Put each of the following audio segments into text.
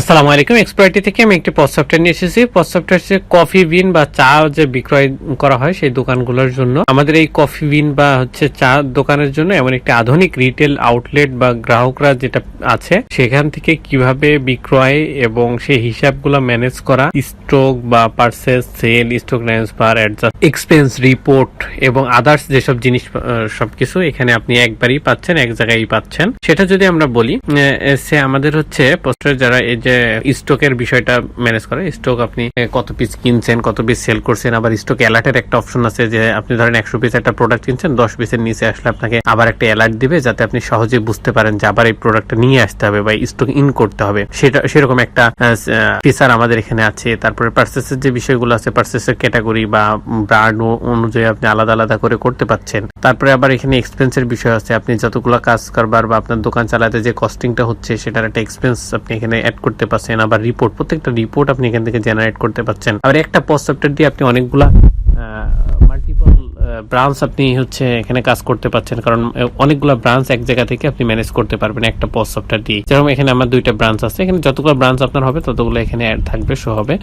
আসসালামু আলাইকুম এক্সপার্টি থেকে আমি একটি পদ সফটওয়্যার নিয়ে এসেছি। পদ সফটওয়্যার কফি বিন বা চা যে বিক্রয় করা হয় সেই দোকানগুলোর জন্য। আমাদের এই কফি বিন বা হচ্ছে চা দোকানের জন্য এমন একটি আধুনিক রিটেল আউটলেট বা গ্রাহকরা যেটা আছে, সেখান থেকে কীভাবে বিক্রয় এবং সেই হিসাবগুলো ম্যানেজ করা স্টক বা purchase sale stock transfer adjust expense report এবং আদার্স যেসব জিনিস সবকিছু এখানে আপনি একবারই পাচ্ছেন, এক জায়গায় পাচ্ছেন। সেটা যদি আমরা বলি সে আমাদের হচ্ছে পোস্টার যারা যে স্টকের বিষয়টা ম্যানেজ করে। স্টক আপনি কত পিস কিনছেন, কত পিস সেল করছেন, আবার স্টক অ্যালার্টের একটা অপশন আছে যে আপনি ধরেন একশো পিস একটা প্রোডাক্ট কিনছেন, দশ পিসের নিচে আসলে আপনাকে আবার একটা অ্যালার্ট দিবে যাতে আপনি সহজে বুঝতে পারেন যে আবার এই প্রোডাক্টটা নিয়ে আসতে হবে বা স্টক ইন করতে হবে। সেটা, সেরকম একটা ফিচার আমাদের এখানে আছে। তারপরে পার্সেসের যে বিষয়গুলো আছে পার্সেসের ক্যাটাগরি বা ব্র্যান্ড অনুযায়ী আপনি আলাদা আলাদা করে করতে পাচ্ছেন। তারপরে আবার এখানে এক্সপেন্সের বিষয় আছে। আপনি যতগুলো কাজ করবার বা আপনার দোকান চালাতে যে কস্টিংটা হচ্ছে, সেটার একটা এক্সপেন্স আপনি এখানে অ্যাড করতে পারছেন, আবার রিপোর্ট প্রত্যেকটা রিপোর্ট আপনি এখান থেকে জেনারেট করতে পারছেন। আবার একটা সফটওয়্যার দিয়ে আপনি অনেকগুলা মাল্টিপল ব্রাঞ্চ আপনি হচ্ছে এখানে কাজ করতে পারছেন, কারণ অনেকগুলো ব্রাঞ্চ এক জায়গা থেকে আপনি ম্যানেজ করতে পারবেন একটা পোস্ট সফটওয়্যার দিয়ে। যেরকম এখানে আমার দুইটা ব্রাঞ্চ আছে, এখানে যতগুলো ব্রাঞ্চ আপনার হবে, ততগুলো এখানে অ্যাড থাকবে শো হবে।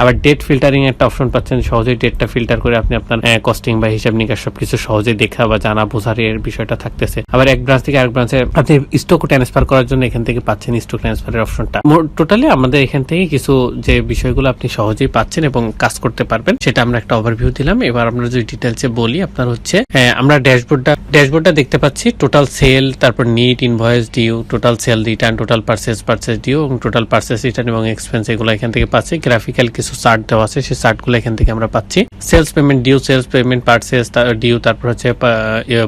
আবার ডেট ফিল্টারিং একটা অপশন পাচ্ছেন, সহজেই ডেটটা ফিল্টার করে আপনি আপনার কস্টিং বা হিসাব নিকাশ সবকিছু সহজে দেখা বা জানা বোঝার এর বিষয়টা থাকতেছে। আবার এক ব্রাঞ্চ থেকে আরেক ব্রাঞ্চে আপনি স্টক ট্রান্সফার করার জন্য এখান থেকে পাচ্ছেন স্টক ট্রান্সফারের অপশনটা টোটালি আমাদের এখান থেকে কিছু যে বিষয়গুলো আপনি সহজেই পাচ্ছেন এবং কাজ করতে পারবেন, সেটা আমরা একটা ওভারভিউ দিলাম। এবার আমরা যদি ডিটেলসে বলি আপনার হচ্ছে আমরা ড্যাশবোর্ডটা ড্যাশবোর্ডটা দেখতে পাচ্ছি টোটাল সেল তারপর net invoice due total sale return total purchase purchase due এবং টোটাল পার্সেস রিটার্ন এবং এক্সপেন্স এগুলো এখান থেকে পাচ্ছি। গ্রাফিক্যাল কিছু চার্ট দেওয়া আছে, সেই চার্টগুলো এখান থেকে আমরা পাচ্ছি। Sales payment due sales payment purchase due তারপর হচ্ছে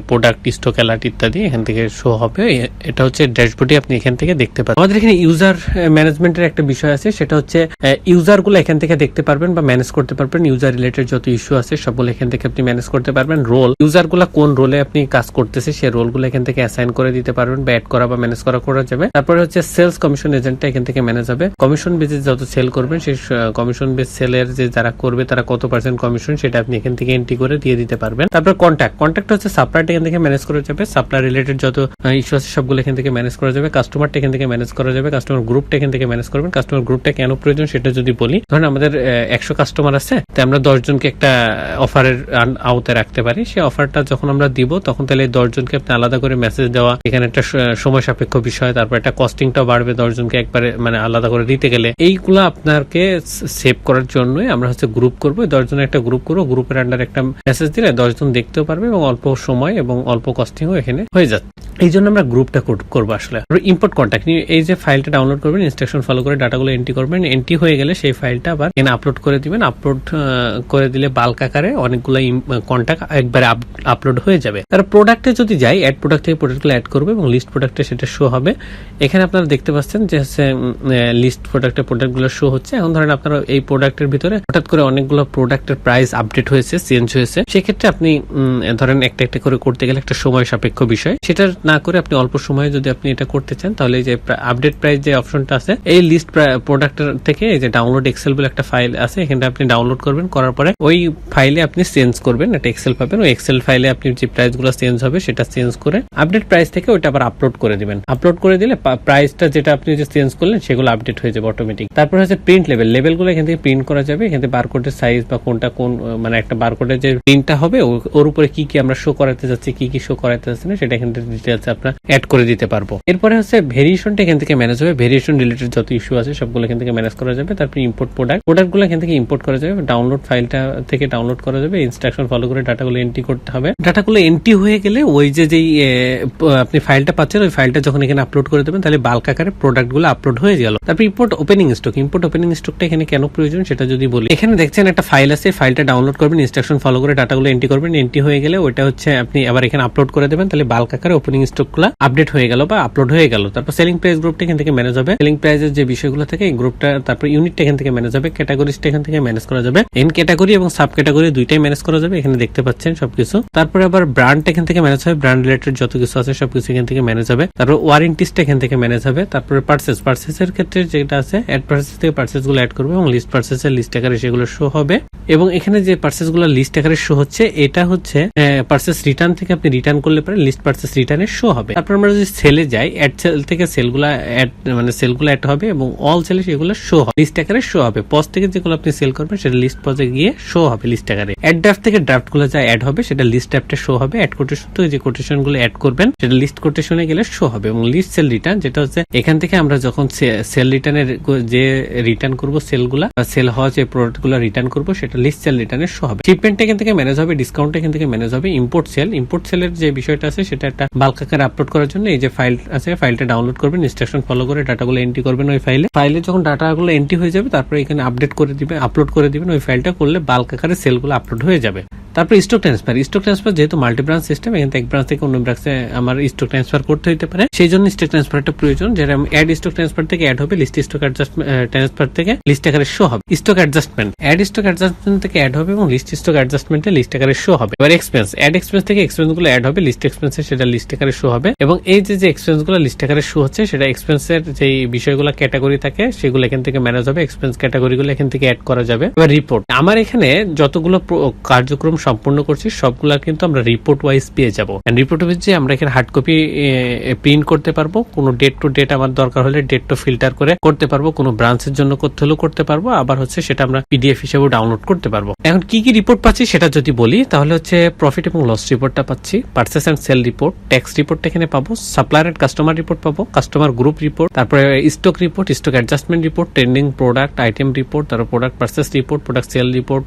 প্রোডাক্ট স্টক অ্যালার্ট ইত্যাদি এখান থেকে শো হবে। এটা হচ্ছে ড্যাশবোর্ডে আপনি এখান থেকে দেখতে পাবেন আমাদের এখানে ইউজার ম্যানেজমেন্টের একটা বিষয় আছে, সেটা হচ্ছে ইউজারগুলো এখান থেকে দেখতে পারবেন বা ম্যানেজ করতে পারবেন। ইউজার রিলেটেড যত ইস্যু আছে, সবগুলো এখান থেকে আপনি ম্যানেজ করতে পারবেন রোল। ইউজারগুলা কোন রোলে আপনি কাজ করতেছে সেই রোলগুলো এখান থেকে অ্যাসাইন করে দিতে পারবেন বা করা বা ম্যানেজ করা করা যাবে। তারপরে হচ্ছে সেলস কমিশন এজেন্টটা এখান থেকে ম্যানেজ হবে। কমিশন বেসে যত সেল করবেন, সেই কমিশন বেস সেলের যে যারা করবে, তারা কত পার্সেন্ট কমিশন সেটা আপনি এখান থেকে এন্ট্রি করে দিয়ে দিতে পারবেন। তারপর কন্ট্যাক্ট কন্ট্যাক্ট হচ্ছে সাপ্লাইটা এখান থেকে ম্যানেজ করা যাবে। সাপ্লাই রিলেটেড যত ইস্যু আছে, সবগুলো এখান থেকে ম্যানেজ করা যাবে। কাস্টমারটা এখান থেকে ম্যানেজ করা যাবে। কাস্টমার গ্রুপটা এখান থেকে ম্যানেজ করবেন। কাস্টমার গ্রুপটা কেন প্রয়োজন সেটা যদি বলি। ধরেন আমাদের একশো কাস্টমার আছে, তো আমরা দশ জনকে একটা অফারের আওতায় রাখতে পারি। সেই অফারটা যখন আমরা দিব, তখন তাহলে দশজনকে আপনি আলাদা করে মেসেজ দেওয়া, এখানে একটা সময় সাপেক্ষ বিষয়, তারপর একটা কস্টিংটাও বাড়বে দশজনকে একবারে মানে আলাদা করে দিতে গেলে। এইগুলো আপনাকে সেভ করার জন্যই আমরা হচ্ছে গ্রুপ করব। দশ জনের একটা গ্রুপ করব গ্রুপের আন্ডার একটা মেসেজ দিলে দশজন দেখতেও পারবে এবং অল্প সময় এবং অল্প কস্টিংও এখানে হয়ে যাচ্ছে। এই জন্য আমরা গ্রুপটা করব আসলে। ইম্পোর্ট কন্ট্যাক্ট এই যে ফাইলটা ডাউনলোড করবেন ইনস্ট্রাকশন ফলো করে ডাটাগুলো এন্ট্রি করবেন এন্ট্রি হয়ে গেলে সেই ফাইলটা আবার এখানে আপলোড করে দিবেন। আপলোড করে দিলে বাল্ক আকারে অনেকগুলো কন্ট্যাক্ট একবারে আপলোড হয়ে যাবে। তার প্রোডাক্টে যদি যাই অ্যাড প্রোডাক্ট থেকে প্রোডাক্টগুলো অ্যাড করবে এবং লিস্ট প্রোডাক্টে সেটা শো হবে। এখানে আপনারা দেখতে পাচ্ছেন যে হচ্ছে লিস্ট প্রোডাক্টের প্রোডাক্টগুলো শো হচ্ছে। এখন ধরেন আপনারা এই প্রোডাক্টের ভিতরে হঠাৎ করে অনেকগুলো প্রোডাক্টের প্রাইস আপডেট হয়েছে চেঞ্জ হয়েছে। সেক্ষেত্রে আপনি ধরেন একটা একটা করে করতে গেলে একটা সময় সাপেক্ষ বিষয়। সেটা না করে আপনি অল্প সময়ে যদি আপনি এটা করতে চান, তাহলে যে আপডেট প্রাইস যে অপশনটা আছে, এই লিস্ট প্রোডাক্টের থেকে যে ডাউনলোড এক্সেল বলে একটা ফাইল আছে, এখানটা আপনি ডাউনলোড করবেন। করার পরে ওই ফাইলে আপনি চেঞ্জ করবেন। একটা এক্সেল পাবেন। ওই এক্সেল ফাইলে আপনি যে প্রাইসগুলো চেঞ্জ হবে, সেটা চেঞ্জ করে আপডেট প্রাইস থেকে ওইটা আবার আপলোড করে দিবেন। আপলোড করে দিলে প্রাইসটা যেটা আপনি যে চেঞ্জ করলেন, সেগুলো আপডেট হয়ে যাবে অটোমেটিক তারপর হচ্ছে প্রিন্ট লেভেল লেভেলগুলো এখান থেকে প্রিন্ট করা যাবে। এখান থেকে বারকোডের সাইজ বা কোনটা কোন মানে একটা বারকোডের যে প্রিন্টটা হবে ওর উপরে কি কি আমরা শো করাতে যাচ্ছি, কি কি শো করাতে যাচ্ছি না, সেটা এখান থেকে ডিটেলস আপনার অ্যাড করে দিতে পারব। এরপরে হচ্ছে ভেরিয়েশনটা এখান থেকে ম্যানেজ হবে। ভেরিয়েশন রিলেটেড যত ইস্যু আছে, সবগুলো এখান থেকে ম্যানেজ করা যাবে। তারপর ইম্পোর্ট প্রোডাক্ট প্রোডাক্টগুলো এখান থেকে ইম্পোর্ট করা যাবে। ডাউনলোড ফাইলটা থেকে ডাউনলোড করা যাবে। ইনস্ট্রাকশন ফলো করে ডাটাগুলো এন্ট্রি করতে হবে। ডাটাগুলো এন্ট্রি হয়ে গেলে ওই যে যেই আপনি ফাইলটা পাচ্ছেন, ওই ফাইলটা যখন এখানে আপলোড করে দেবেন, তাহলে বাল্ক আকারে প্রোডাক্টগুলো আপলোড হয়ে গেল। তারপর import opening stock import opening স্টকটা এখানে কেন প্রয়োজন সেটা যদি বলি। এখানে দেখছেন একটা ফাইল আছে ফাইলটা ডাউনলোড করবেন ইনস্ট্রাকশন ফলো করে ডাটাগুলো এন্ট্রি করবেন। এন্ট্রি হয়ে গেলে ওইটা হচ্ছে আপনি আবার এখানে আপলোড করে দেবেন, তাহলে বাল্ক আকারে ওপেনিং স্টকগুলো আপডেট হয়ে গেল বা আপলোড হয়ে গেল। তারপর সেলিং প্রাইস গ্রুপটা এখান থেকে ম্যানেজ হবে। সেলিং প্রাইসের যে বিষয়গুলো থাকে, এই গ্রুপটা তারপর ইউনিটটা এখান থেকে ম্যানেজ হবে। ক্যাটাগরিজটা এখান থেকে ম্যানেজ করা যাবে। এন ক্যাটাগরি এবং সাব ক্যাটাগরি দুইটাই ম্যানেজ করা যাবে। এখানে দেখতে দেখতে পাচ্ছেন সবকিছু। তারপরে আবার ব্র্যান্ড এখান থেকে ম্যানেজ হবে ব্র্যান্ড রিলেটেড যত কিছু আছে সবকিছু এখান থেকে ম্যানেজ হবে। তারপর ওয়ারেন্টিসটা এখান থেকে ম্যানেজ হবে। তারপরে পার্সেস পার্সেসের ক্ষেত্রে যেটা আছে অ্যাড পার্সেস থেকে পার্সেসগুলো অ্যাড করবে এবং লিস্ট পার্সেসের লিস্ট আকারে সেগুলো শো হবে। এবং এখানে যে পার্সেসগুলো লিস্ট আকারে শো হচ্ছে, এটা হচ্ছে পার্সেস রিটার্ন থেকে আপনি রিটার্ন করলে পরে লিস্ট পার্সেস রিটার্নের শো হবে। তারপর আমরা যদি সেলে যাই অ্যাড সেল থেকে সেলগুলো অ্যাড মানে সেলগুলো অ্যাড হবে এবং অল সেলে সেগুলো শো হবে। লিস্ট আকারে শো হবে। পজ থেকে যেগুলো আপনি সেল করবেন, সেটা লিস্ট পজে গিয়ে শো হবে লিস্ট আকারে। অ্যাড ড্রাফট থেকে ড্রাফটগুলো যা অ্যাড হবে, সেটা লিস্ট ড্রাফটে শো হবে। অ্যাড কোটেশন থেকে যে কোটেশনগুলো অ্যাড করবেন, সেটা লিস্ট কোটেশনে গেলে শো হবে এবং লিস্ট সেল রিটার্ন যেটা হচ্ছে এখান থেকে আমরা যখন সেল রিটার্নের যে রিটার্ন করব সেলগুলা সেল হওয়া যে প্রোডাক্টগুলো রিটার্ন করব, সেটা লিস্ট সেল রিটার্নের শো হবে। শিপমেন্ট এখান থেকে ম্যানেজ হবে ডিসকাউন্ট এখান থেকে ম্যানেজ হবে ইম্পোর্ট সেল ইম্পোর্ট সেলের যে বিষয়টা আছে, সেটা একটা বাল্ক আকারে আপলোড করার জন্য এই যে ফাইল আছে ফাইলটা ডাউনলোড করবেন ইনস্ট্রাকশন ফলো করে ডাটাগুলো এন্ট্রি করবেন ওই ফাইলে ফাইলে যখন ডাটাগুলো এন্ট্রি হয়ে যাবে, তারপরে এখানে আপডেট করে দিবেন আপলোড করে দিবেন ওই ফাইলটা করলে বাল্ক আকারে সেলগুলো আপলোড হয়ে যাবে। তারপর স্টক ট্রান্সফার স্টক ট্রান্সফার যেহেতু মাল্টি ব্রাঞ্চ সিস্টেম এখান থেকে এক ব্রাঞ্চ থেকে অন্য ব্রাঞ্চে আমার স্টক ট্রান্সফার করতে হতে পারে। সেই জন্য স্টক ট্রান্সফারটা প্রয়োজন, যেটা অ্যাড স্টক ট্রান্সফার থেকে অ্যাড হবে লিস্ট স্টক অ্যাডজাস্টমেন্ট ট্রান্সফার থেকে লিস্ট আকারে শো হবে। Stock adjustment add stock adjustment থেকে অ্যাড হবে এবং লিস্ট স্টক অ্যাডজাস্টমেন্টে লিস্ট আকারে শো হবে। এবার এক্সপেন্স অ্যাড এক্সপেন্স থেকে এক্সপেন্সগুলো অ্যাড হবে লিস্ট এক্সপেন্সে সেটা লিস্ট আকারে শো হবে। এবং এই যে যে এক্সপেন্সগুলো লিস্ট আকারে শো হচ্ছে, সেটা এক্সপেন্সের যে বিষয়গুলো ক্যাটাগরি থাকে, সেগুলো এখান থেকে ম্যানেজ হবে। এক্সপেন্স ক্যাটাগরি গুলো এখান থেকে অ্যাড করা যাবে। এবার রিপোর্ট আমার এখানে যতগুলো কার্যক্রম সম্পূর্ণ করছি, সবগুলা কিন্তু আমরা রিপোর্ট ওয়াইজ পেয়ে যাব। রিপোর্ট ওয়াইজ যে আমরা এখানে হার্ড কপি প্রিন্ট করতে পারব, কোনো ডেট টু ডেট আমার দরকার হলে ডেট টু ফিল্টার করে করতে পারব, কোনো ব্রাঞ্চের জন্য করতে হলেও করতে পারব, আবার হচ্ছে সেটা আমরা পিডিএফ হিসেবে ডাউনলোড করতে পারব। এখন কি কি রিপোর্ট পাচ্ছি সেটা যদি বলি, তাহলে হচ্ছে প্রফিট এবং লস রিপোর্টটা পাচ্ছি purchase and sale report tax রিপোর্টটা এখানে পাবো সাপ্লায়ার এন্ড কাস্টমার রিপোর্ট পাবো কাস্টমার গ্রুপ রিপোর্ট তারপরে stock report stock adjustment report trending product item report তারপর product purchase report product sale report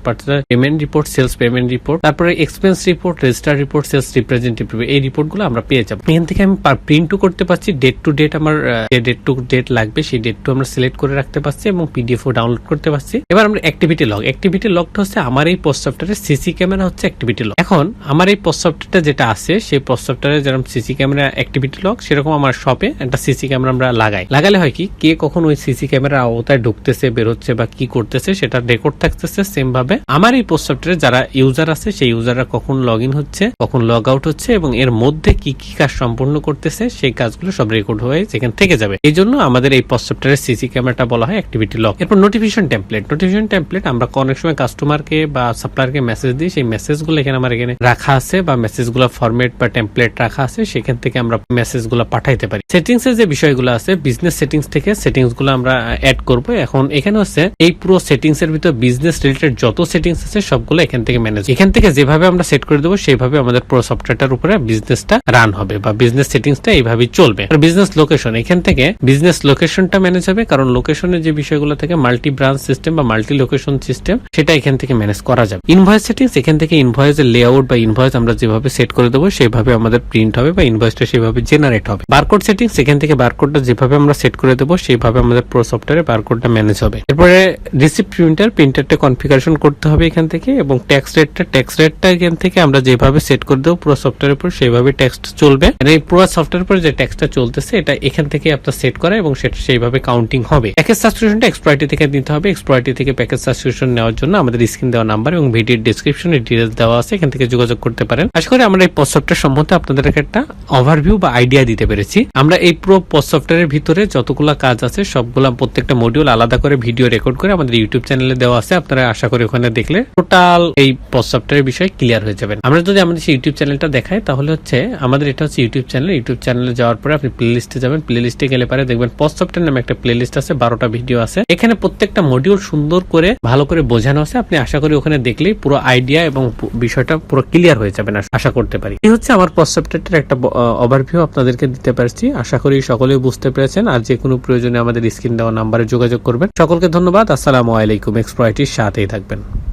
payment report sales payment report তারপরে expense report register report sales representative এই রিপোর্টগুলো আমরা পেয়ে যাব। এখান থেকে আমি প্রিন্টও করতে পারছি ডেট টু ডেট আমার যে ডেট টু ডেট লাগবে সেই ডেট টু আমরা সিলেক্ট করে রাখতে পারছি এবং পিডিএফ ও ডাউনলোড করতে পারছি। এবার আমরা অ্যাক্টিভিটি লগ অ্যাক্টিভিটি লগটা হচ্ছে আমার এই পোস্ট সফটওয়্যারের সিসি ক্যামেরা হচ্ছে অ্যাক্টিভিটি লগ এখন আমার এই পোস্ট সফটওয়্যারটা যেটা আছে, সেই পোস্ট সফটওয়্যারে যেরকম সিসি ক্যামেরা অ্যাক্টিভিটি লগ সেরকম আমার শপে একটা সিসি ক্যামেরা আমরা লাগাই। লাগালে হয় কি, কে কখন ওই সিসি ক্যামেরা আওতায় ঢুকতেছে বের হচ্ছে বা কি করতেছে সেটা রেকর্ড থাকতেছে সেম ভাবে। আমার এই পোস্ট সফটওয়্যারে যারা ইউজার আছে, সেই ইউজাররা কখন লগ ইন হচ্ছে, কখন লগ আউট হচ্ছে, এবং এর মধ্যে কি কি কাজ সম্পূর্ণ করতেছে, সেই কাজগুলো সব রেকর্ড হয়ে সেখান থেকে যাবে। এই জন্য আমাদের এই সফটওয়্যারের সিসি ক্যামেরাটা বলা হয় অ্যাক্টিভিটি লগ এরপর নোটিফিকেশন টেমপ্লেট নোটিফিকেশন টেমপ্লেট আমরা অনেক সময় কাস্টমারকে বা সাপ্লায়ারকে মেসেজ দিই, সেই মেসেজগুলো এখানে আমার এখানে রাখা আছে বা মেসেজগুলো ফরম্যাট বা টেমপ্লেট রাখা আছে, সেখান থেকে আমরা মেসেজগুলো পাঠাইতে পারি। সেটিংস এর যে বিষয়গুলো আছে বিজনেস সেটিংস থেকে সেটিংসগুলো আমরা অ্যাড করব। এখন এখানে হচ্ছে, এই পুরো সেটিংস এর ভিতর বিজনেস রিলেটেড যত সেটিংস আছে, সবগুলো এখান থেকে ম্যানেজ এখান থেকে যেভাবে আমরা সেট করে দেবো, সেইভাবে আমাদের পুরো সফটওয়্যারটার উপরে বিজনেসটা রান হবে বা বিজনেস সেটিংসটা এইভাবেই চলবে। আর বিজনেস লোকেশন এখান থেকে বিজনেস লোকেশনটা ম্যানেজ হবে, কারণ লোকেশনের যে বিষয়গুলো থেকে মাল্টি ব্রাঞ্চ সিস্টেম বা মাল্টি লোকেশন সিস্টেম সেটা এখান থেকে ম্যানেজ করা যাবে। ইনভয়েস সেটিংস এখান থেকে ইনভয়েসের লেআউট বা ইনভয়েস আমরা যেভাবে সেট করে দেবো সেভাবে আমাদের প্রিন্ট হবে বা ইনভয়েসটা সেভাবে জেনারেট হবে। বারকোড সেটিংস এখান থেকে বারকোডটা যেভাবে আমরা সেট করে দেবো সেভাবে আমাদের পুরো সফটওয়্যারে বারকোডটা ম্যানেজ হবে। এরপরে রিসিপ্ট প্রিন্টার প্রিন্টারটা কনফিগারেশন করতে হবে এখান থেকে এবং ট্যাক্স রেটটা ট্যাক্স রেটটা এখান থেকে আমরা যেভাবে সেট করে দেবো, পুরো সফটওয়্যারের উপর সেভাবে ট্যাক্স চলবে। আর এই পুরো সফটওয়্যার উপর যে ট্যাক্সটা চলতেছে, এটা এখান থেকে আপনার সেট করা এবং সেটা সেইভাবে কাউন্টিং হবে। প্যাকেজ সাবস্ক্রিপশনটা এক্সপ্লয়টি থেকে নিতে হবে। এক্সপ্লয়টি থেকে প্যাকেজ সাবস্ক্রিপশন নেওয়ার জন্য আমাদের স্ক্রিন দেওয়া নাম্বার এবং ভিডিওর ডিসক্রিপশনে ডিটেলস দেওয়া আছে। এখান থেকে যোগাযোগ করতে পারেন। আশা করি আমরা এই পোস্ট সফটওয়্যার সম্বন্ধে আপনাদেরকে একটা ওভারভিউ বা আইডিয়া দিতে পেরেছি। আমরা এই পুরো পোস্ট সফটওয়্যারের ভিতরে যতগুলো কাজ আছে, সবগুলা প্রত্যেকটা মডিউল আলাদা করে ভিডিও রেকর্ড করে আমাদের ইউটিউব চ্যানেলে দেওয়া আছে। আপনারা আশা করি ওখানে দেখলে টোটাল এই পোস্ট সফটওয়্যারের বিষয়ে ক্লিয়ার হয়ে যাবেন আমরা যদি আমাদের ইউটিউব চ্যানেলটা দেখাই, তাহলে হচ্ছে আমাদের এটা হচ্ছে ইউটিউব চ্যানেল ইউটিউব চ্যানেলে যাওয়ার পরে আপনি প্লে লিস্টে যাবেন। প্লে লিস্টে গেলে পরে দেখবেন পোস্ট সফটওয়্যার নামে একটা প্লে লিস্ট আছে, বারোটা ভিডিও আছে। এখানে প্রত্যেকটা মডিউল সুন্দর করে, ভালো করে বোঝানো আছে। আপনি আশা করি ওখানে দেখলেই পুরো আইডিয়া এবং বিষয়টা পুরো ক্লিয়ার হয়ে যাবেন আশা- করতে পারি। এই হচ্ছে আমার পোস্ট সফটওয়্যারটার একটা ওভারভিউ আপনাদেরকে দিতে পারছি। আশা করি সকলেই বুঝতে পেরেছেন। আর যে কোনো প্রয়োজনে আমাদের স্ক্রিন দেওয়া নাম্বারে যোগাযোগ করবেন। সকলকে ধন্যবাদ। আসসালামু আলাইকুম। এক্সপ্রয়টির সাথেই থাকবেন।